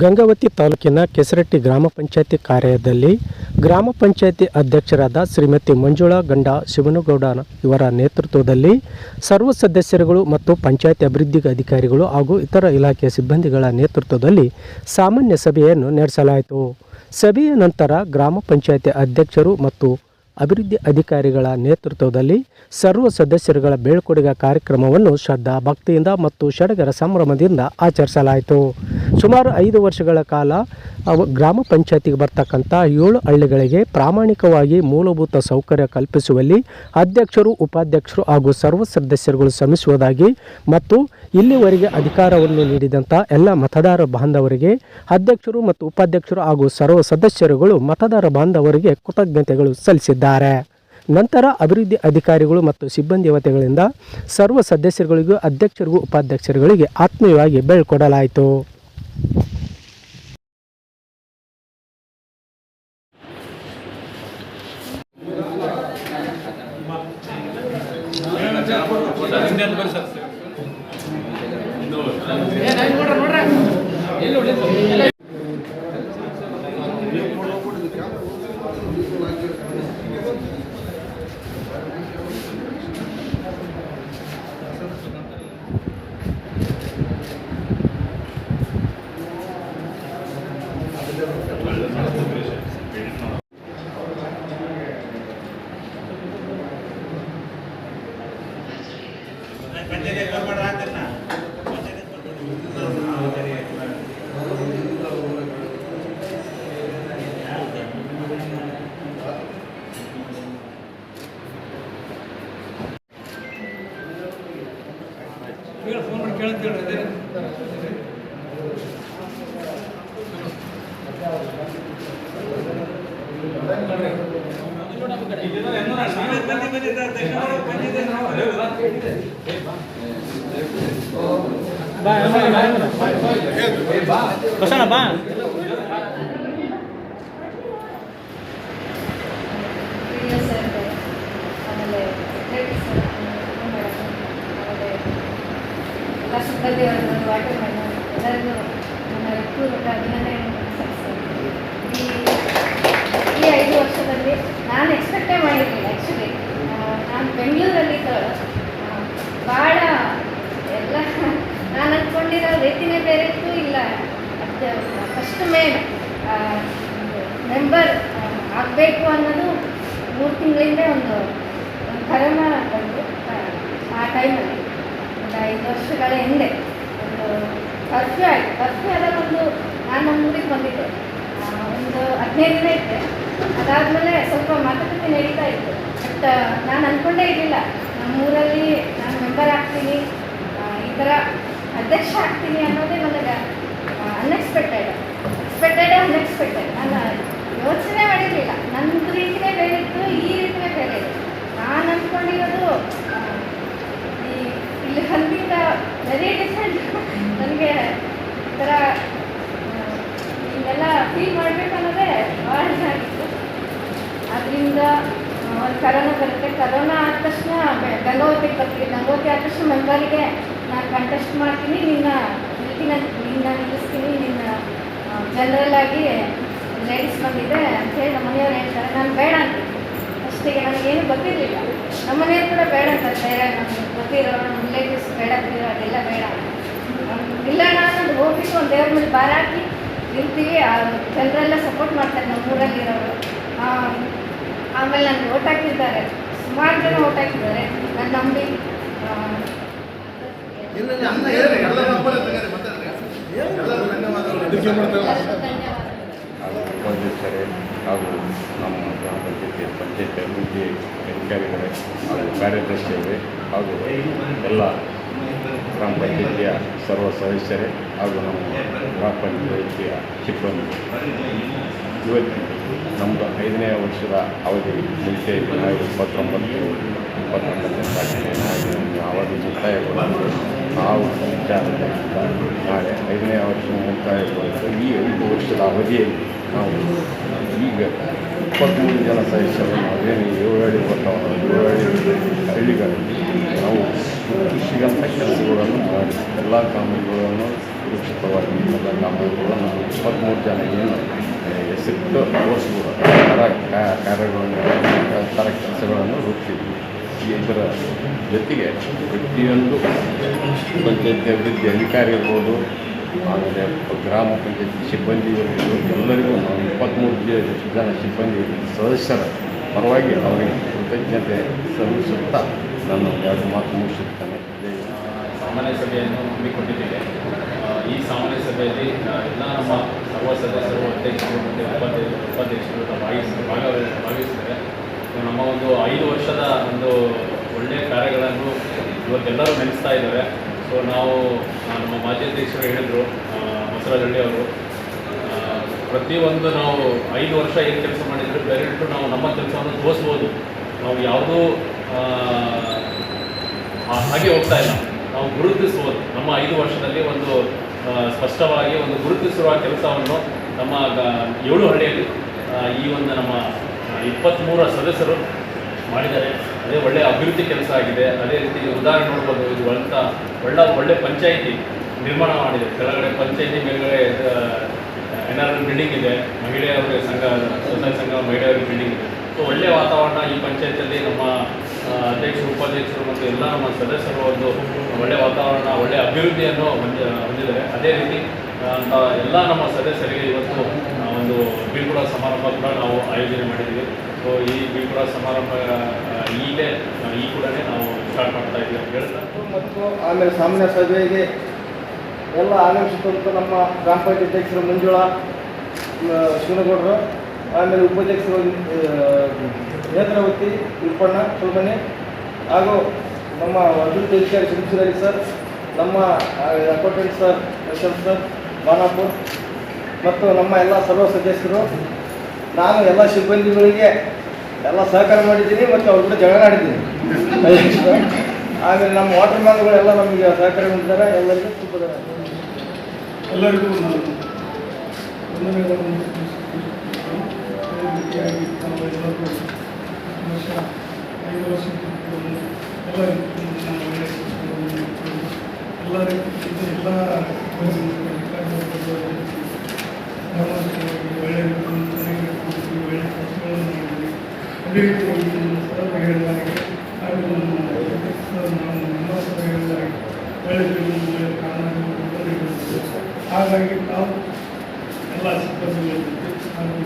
ಗಂಗಾವತಿ ತಾಲೂಕಿನ ಕೆಸರಟ್ಟಿ ಗ್ರಾಮ ಪಂಚಾಯತಿ ಕಾರ್ಯದಲ್ಲಿ ಗ್ರಾಮ ಪಂಚಾಯತಿ ಅಧ್ಯಕ್ಷರಾದ ಶ್ರೀಮತಿ ಮಂಜುಳಾ ಗಂಡ ಶಿವನಗೌಡ ಇವರ ನೇತೃತ್ವದಲ್ಲಿ ಸರ್ವ ಸದಸ್ಯರುಗಳು ಮತ್ತು ಪಂಚಾಯತಿ ಅಭಿವೃದ್ಧಿ ಅಧಿಕಾರಿಗಳು ಹಾಗೂ ಇತರ ಇಲಾಖೆಯ ಸಿಬ್ಬಂದಿಗಳ ನೇತೃತ್ವದಲ್ಲಿ ಸಾಮಾನ್ಯ ಸಭೆಯನ್ನು ನಡೆಸಲಾಯಿತು. ಸಭೆಯ ನಂತರ ಗ್ರಾಮ ಪಂಚಾಯತಿ ಅಧ್ಯಕ್ಷರು ಮತ್ತು ಅಭಿವೃದ್ಧಿ ಅಧಿಕಾರಿಗಳ ನೇತೃತ್ವದಲ್ಲಿ ಸರ್ವ ಸದಸ್ಯರುಗಳ ಬೀಳ್ಕೊಡುಗೆ ಕಾರ್ಯಕ್ರಮವನ್ನು ಶ್ರದ್ಧಾ ಭಕ್ತಿಯಿಂದ ಮತ್ತು ಸಡಗರ ಸಂಭ್ರಮದಿಂದ ಆಚರಿಸಲಾಯಿತು. ಸುಮಾರು ಐದು ವರ್ಷಗಳ ಕಾಲ ಗ್ರಾಮ ಪಂಚಾಯತಿಗೆ ಬರ್ತಕ್ಕಂಥ ಏಳು ಹಳ್ಳಿಗಳಿಗೆ ಪ್ರಾಮಾಣಿಕವಾಗಿ ಮೂಲಭೂತ ಸೌಕರ್ಯ ಕಲ್ಪಿಸುವಲ್ಲಿ ಅಧ್ಯಕ್ಷರು, ಉಪಾಧ್ಯಕ್ಷರು ಹಾಗೂ ಸರ್ವ ಸದಸ್ಯರುಗಳು ಶ್ರಮಿಸುವುದಾಗಿ ಮತ್ತು ಇಲ್ಲಿವರೆಗೆ ಅಧಿಕಾರವನ್ನು ನೀಡಿದಂಥ ಎಲ್ಲ ಮತದಾರ ಬಾಂಧವರಿಗೆ ಅಧ್ಯಕ್ಷರು ಮತ್ತು ಉಪಾಧ್ಯಕ್ಷರು ಹಾಗೂ ಸರ್ವ ಸದಸ್ಯರುಗಳು ಮತದಾರ ಬಾಂಧವರಿಗೆ ಕೃತಜ್ಞತೆಗಳು ಸಲ್ಲಿಸಿದ್ದಾರೆ. ನಂತರ ಅಭಿವೃದ್ಧಿ ಅಧಿಕಾರಿಗಳು ಮತ್ತು ಸಿಬ್ಬಂದಿ ವತೆಗಳಿಂದ ಸರ್ವ ಸದಸ್ಯರುಗಳಿಗೂ ಅಧ್ಯಕ್ಷರಿಗೂ ಉಪಾಧ್ಯಕ್ಷರುಗಳಿಗೆ ಆತ್ಮೀಯವಾಗಿ ಬೆಳ್ಕೊಡಲಾಯಿತು ಬಸಣ್ಣ ಬಾ ಪ್ರಿಯ main member ಆಗಬೇಕು ಅನ್ನೋದು ಮೂರು ತಿಂಗಳಿಂದ ಒಂದು ಒಂದು ಕರೋನಾ ಬಂದು ಆ, ಟೈಮಲ್ಲಿ ಒಂದು ಐದು ವರ್ಷಗಳ ಹಿಂದೆ ಒಂದು ಕರ್ಫ್ಯೂ ಆಯಿತು. ಕರ್ಫ್ಯೂ ಆದಾಗ ಒಂದು ನಾನು ನಮ್ಮ ಊರಿಗೆ ಬಂದಿದ್ದೆ. ಒಂದು ಹದಿನೈದು ದಿನ ಇದ್ದೆ. ಅದಾದಮೇಲೆ ಸ್ವಲ್ಪ ಮಾತುಕತೆ ನಡೀತಾ ಇತ್ತು. ಬಟ್ ನಾನು ಅಂದ್ಕೊಂಡೇ ಇರಲಿಲ್ಲ. ನಮ್ಮೂರಲ್ಲಿ ನಾನು ಮೆಂಬರ್ ಆಗ್ತೀನಿ. ಈ ಥರ ಅಧ್ಯಕ್ಷ ಆಗ್ತೀನಿ ಅನ್ನೋದೇ ನನಗೆ ಅನ್ಎಕ್ಸ್ಪೆಕ್ಟೆಡ್ ಎಕ್ಸ್ಪೆಕ್ಟೆಡ್ ಅನ್ಎಕ್ಸ್ಪೆಕ್ಟೆಡ್ ನಾನು ಯೋಚನೆ ಮಾಡಿರಲಿಲ್ಲ. ನನ್ನ ರೀತಿಯೇ ಬೇರೆ ಇತ್ತು ಈ ರೀತಿನೇ ಬೇರೆ ಇತ್ತು ನಾನು ಅಂದ್ಕೊಂಡಿರೋದು ಈ ಇಲ್ಲಿ ಹಂತಿಂದ ವೆರಿ ಡಿಫ್ರೆಂಟ್ ನನಗೆ ಥರ ಹಿಂಗೆಲ್ಲ ಫೀಲ್ ಮಾಡಬೇಕು ಅನ್ನೋದೇ ಭಾಳ ಚೆನ್ನಾಗಿತ್ತು ಅದರಿಂದ ಒಂದು ಕರೋನಾ ಬರುತ್ತೆ. ಕರೋನಾ ಆದ ತಕ್ಷಣ ಗಂಗಾವತಿಗೆ ಬರ್ತೀವಿ. ಗಂಗೋತಿ ಆದ ತಕ್ಷಣ ಮೆಂಬರಿಗೆ ನಾನು ಕಂಟೆಸ್ಟ್ ಮಾಡ್ತೀನಿ. ನಿನ್ನ ನಿಲ್ತೀನಿ ನಿನ್ನ ನಿಲ್ಲಿಸ್ತೀನಿ. ನಿನ್ನ ಜನರಲ್ ಆಗಿ ಲೇಡೀಸ್ ಬಂದಿದೆ ಅಂತೇಳಿ ನಮ್ಮ ಮನೆಯವ್ರು ಹೇಳ್ತಾರೆ. ನಾನು ಬೇಡ ಅಂತೀನಿ ನನಗೆ ನನಗೇನು ಗೊತ್ತಿರಲಿಲ್ಲ. ನಮ್ಮ ಮನೆಯವ್ರು ಕೂಡ ಬೇಡ ಅಂತ ಬೇರೆ ನಮ್ಗೆ ಗೊತ್ತಿರೋ ನಮ್ಮ ರಿಲೇಟಿವ್ಸ್ ಬೇಡ ಅಂತಿರೋ ಅದೆಲ್ಲ ಬೇಡ. ಇಲ್ಲ, ನಾನು ಹೋಗ್ಬಿಟ್ಟು ಒಂದು ದೇವ್ರ ಮೇಲೆ ಭಾರ ಹಾಕಿ ಇರ್ತೀವಿ ಜನರೆಲ್ಲ ಸಪೋರ್ಟ್ ಮಾಡ್ತಾರೆ ನಮ್ಮ ಊರಲ್ಲಿರೋರು ಆಮೇಲೆ ನನಗೆ ಓಟ್ ಹಾಕಿದ್ದಾರೆ. ಸುಮಾರು ಜನ ಓಟ್ ಹಾಕಿದ್ದಾರೆ. ನನ್ನ ನಂಬಿ. ಅಧ್ಯಕ್ಷರೇ ಹಾಗೂ ನಮ್ಮ ಗ್ರಾಮ ಪಂಚಾಯತಿ ಪಂಚಾಯತ್ ಅಭಿವೃದ್ಧಿ ಅಧಿಕಾರಿಗಳೇ ಹಾಗೂ ಕಾರ್ಯದರ್ಶಿಯವರೇ ಹಾಗೂ ಎಲ್ಲ ಗ್ರಾಮ ಪಂಚಾಯತಿಯ ಸರ್ವ ಸದಸ್ಯರೇ ಹಾಗೂ ನಮ್ಮ ಗ್ರಾಮ ಪಂಚಾಯತಿಯ ಸಿಬ್ಬಂದಿ ಇವತ್ತು ನಮ್ಮದು ಐದನೇ ವರ್ಷದ ಅವಧಿ ಮುಗಿತಾ ನಾವು ಇಪ್ಪತ್ತೊಂಬತ್ತು ಇಪ್ಪತ್ತೊಂಬತ್ತನೇ ತಾರೀಕಿಗೆ ನಾವು ಅವಧಿ ಮುಕ್ತಾಯಗೊಂಡು ನಾವು ವಿಚಾರದಿಂದ ನಾಳೆ ಐದನೇ ವರ್ಷ ಮುಕ್ತಾಯಗೊಂಡು ಈ ಐದು ವರ್ಷದ ಅವಧಿಯಲ್ಲಿ ನಾವು ಈಗ ಇಪ್ಪತ್ತ್ಮೂರು ಜನ ಸದಸ್ಯರು ನಾವೇನು ಏಳು ಹಳ್ಳಿ ಬರ್ತಾವೆ ಏಳು ಹಳ್ಳಿ ಹಳ್ಳಿಗಳಲ್ಲಿ ನಾವು ಕೃಷಿಗಂತ ಕೆಲಸಗಳನ್ನು ಮಾಡಿ ಎಲ್ಲ ಕಾಮಗಾರಿಗಳನ್ನು ಸುರಕ್ಷಿತವಾಗಿ ಎಲ್ಲ ಕಾಮಗಾರಿಗಳನ್ನು ಇಪ್ಪತ್ತ್ಮೂರು ಜನ ಏನು ಓಡಿಸ್ಬೋದು ಥರ ಕಾರ್ಯಗಳನ್ನು ಥರ ಕೆಲಸಗಳನ್ನು ರೂಪಿಸಿದ್ವಿ ಇದರ ಜೊತೆಗೆ ಪ್ರತಿಯೊಂದು ಪಂಚಾಯತಿ ಅಭಿವೃದ್ಧಿ ಅಧಿಕಾರಿ ಇರ್ಬೋದು, ಆಮೇಲೆ ಗ್ರಾಮ ಪಂಚಾಯತಿ ಸಿಬ್ಬಂದಿ ಇರ್ಬೋದು, ಎಲ್ಲರಿಗೂ ನಾವು ಇಪ್ಪತ್ತ್ಮೂರು ಜನ ಸಿಬ್ಬಂದಿ ಸದಸ್ಯರ ಪರವಾಗಿ ಅವರಿಗೆ ಕೃತಜ್ಞತೆ ಸಲ್ಲಿಸುತ್ತಾ ನಾನು ಎರಡು ಮಾತು ಮುಗಿಸುತ್ತೇನೆ. ಸಾಮಾನ್ಯ ಸಭೆಯನ್ನು ಹಮ್ಮಿಕೊಂಡಿದ್ದೇವೆ. ಈ ಸಾಮಾನ್ಯ ಸಭೆಯಲ್ಲಿ ಎಲ್ಲ ನಮ್ಮ ಸರ್ವ ಸದಸ್ಯರು, ಅಧ್ಯಕ್ಷರು ಮತ್ತು ಉಪಾಧ್ಯಕ್ಷರು ಉಪಾಧ್ಯಕ್ಷರು ಭಾಗಿಸ್ ಭಾಗವಹಿ ಭಾಗವಹಿಸಿದ್ದಾರೆ. ನಮ್ಮ ಒಂದು ಐದು ವರ್ಷದ ಒಂದು ಒಳ್ಳೆಯ ಕಾರ್ಯಗಳನ್ನು ಇವತ್ತೆಲ್ಲರೂ ನೆನೆಸ್ತಾ ಇದ್ದಾರೆ. ಸೊ ನಾವು ನಮ್ಮ ಮಾಜಿ ಅಧ್ಯಕ್ಷರು ಹೇಳಿದರು ಮೊಸರಹಳ್ಳಿ ಅವರು. ಪ್ರತಿಯೊಂದು ನಾವು ಐದು ವರ್ಷ ಏನು ಕೆಲಸ ಮಾಡಿದರೆ ಬೇರೆಟ್ಟು ನಾವು ನಮ್ಮ ಕೆಲಸವನ್ನು ತೋರಿಸ್ಬೋದು. ನಾವು ಯಾವುದೂ ಹಾಗೆ ಹೋಗ್ತಾ ಇಲ್ಲ. ನಾವು ಗುರುತಿಸ್ಬೋದು ನಮ್ಮ ಐದು ವರ್ಷದಲ್ಲಿ ಒಂದು ಸ್ಪಷ್ಟವಾಗಿ ಒಂದು ಗುರುತಿಸುವ ಕೆಲಸವನ್ನು ನಮ್ಮ ಏಳು ಹಳ್ಳಿಯಲ್ಲಿ ಈ ಒಂದು ನಮ್ಮ ಇಪ್ಪತ್ತ್ಮೂರ ಸದಸ್ಯರು ಮಾಡಿದ್ದಾರೆ. ಅದೇ ಒಳ್ಳೆಯ ಅಭಿವೃದ್ಧಿ ಕೆಲಸ ಆಗಿದೆ. ಅದೇ ರೀತಿ ಉದಾಹರಣೆ ನೋಡ್ಬೋದು. ಇದು ಅಂತ ಒಳ್ಳೆ ಒಳ್ಳೆ ಪಂಚಾಯಿತಿ ನಿರ್ಮಾಣ ಮಾಡಿದೆ. ಕೆಳಗಡೆ ಪಂಚಾಯಿತಿ, ಮೇಲ್ಗಡೆ ಎನ್ ಆರ್ ಬಿಲ್ಡಿಂಗ್ ಇದೆ. ಮಹಿಳೆಯರ ಸಂಘ ಸ್ವಸಹಾಯ ಸಂಘ ಮಹಿಳೆಯರ ಬಿಲ್ಡಿಂಗ್ ಇದೆ. ಸೊ ಒಳ್ಳೆಯ ವಾತಾವರಣ ಈ ಪಂಚಾಯತಲ್ಲಿ ನಮ್ಮ ಅಧ್ಯಕ್ಷರು, ಉಪಾಧ್ಯಕ್ಷರು ಮತ್ತು ಎಲ್ಲ ನಮ್ಮ ಸದಸ್ಯರು ಒಂದು ಒಳ್ಳೆಯ ವಾತಾವರಣ ಒಳ್ಳೆಯ ಅಭಿವೃದ್ಧಿಯನ್ನು ಹೊಂದಿ, ಹೊಂದಿದ್ದಾರೆ. ಅದೇ ರೀತಿ ಎಲ್ಲ ನಮ್ಮ ಸದಸ್ಯರಿಗೆ ಇವತ್ತು ಒಂದು ಬೀಳ್ಕೊಡ ಸಮಾರಂಭ ಕೂಡ ನಾವು ಆಯೋಜನೆ ಮಾಡಿದ್ದೀವಿ. ಸೊ ಈ ಬೀಳ್ಕೊಡ ಸಮಾರಂಭ ಈಗಲೇ ಈ ಕೂಡ ನಾವು ಸ್ಟಾರ್ಟ್ ಮಾಡ್ತಾ ಇದ್ದೀವಿ ಅಂತ ಹೇಳ್ತಾ. ಮತ್ತು ಆಮೇಲೆ ಸಾಮಾನ್ಯ ಸಭೆಗೆ ಎಲ್ಲ ಆಗಮಿಸಿದಂಥ ನಮ್ಮ ಗ್ರಾಮ ಪಂಚಾಯತ್ ಅಧ್ಯಕ್ಷರು ಮಂಜುಳಾ ಶಿವನಗೌಡರು, ಆಮೇಲೆ ಉಪಾಧ್ಯಕ್ಷರು ನೇತ್ರಾವತಿ ಉಪ್ಪಣ್ಣ ಸುಲ್ಮನೆ ಹಾಗೂ ನಮ್ಮ ಅಭಿವೃದ್ಧಿ ಅಧಿಕಾರಿ ಸರ್, ನಮ್ಮ accountant sir Yashwant sir Banapur ಮತ್ತು ನಮ್ಮ ಎಲ್ಲ ಸರ್ವ ಸದಸ್ಯರು ನಾನು ಎಲ್ಲ ಸಿಬ್ಬಂದಿಗಳಿಗೆ ಎಲ್ಲ ಸಹಕಾರ ಮಾಡಿದ್ದೀನಿ ಮತ್ತು ಅವ್ರ ಕೂಡ ಜಗಳ ಆಡಿದ್ದೀನಿ. ಆಮೇಲೆ ನಮ್ಮ ವಾಟರ್ ಮ್ಯಾನ್ಗಳೆಲ್ಲ ನಮಗೆ ಸಹಕಾರ ಮಾಡಿದ್ದಾರೆ ಎಲ್ಲರಿಗೂ ತುಂಬ. ಎಲ್ಲರಿಗೂ ಐದು ವರ್ಷ ಎಲ್ಲ ಕೆಲಸಗಳನ್ನು ಮಾಡಿಕೊಂಡು ಎಲ್ಲ ರೀತಿಯಿಂದ ಎಲ್ಲ ಸಿಬ್ಬಂದಿಗಳು, ಅಧಿಕಾರಿಗಳು ಪ್ರಾಮಾಣಿಕವಾಗಿ ಒಳ್ಳೆಯ ರೀತಿಯಿಂದ ಚೆನ್ನಾಗಿರ್ಕೊಂಡು ಒಳ್ಳೆಯ ಕೆಲಸಗಳನ್ನು ಮಾಡಿದ್ವಿ ಅದೇ ರೀತಿಯಾಗಿ ನಮ್ಮ ಸರ್ ಹೇಳಿದ ಹಾಗೆ ಹಾಗೂ ನಮ್ಮ ಸರ್ ನಾವು ನಮ್ಮ ಸರ್ ಹೇಳಿದ ಹಾಗೆ ಒಳ್ಳೆಯ ಜೀವನ ಒಳ್ಳೆಯ ಕಾರಣಗಳು ಹಾಗಾಗಿ ನಾವು ಎಲ್ಲ ಸಿಬ್ಬಂದಿಗಳ ಹಾಗೂ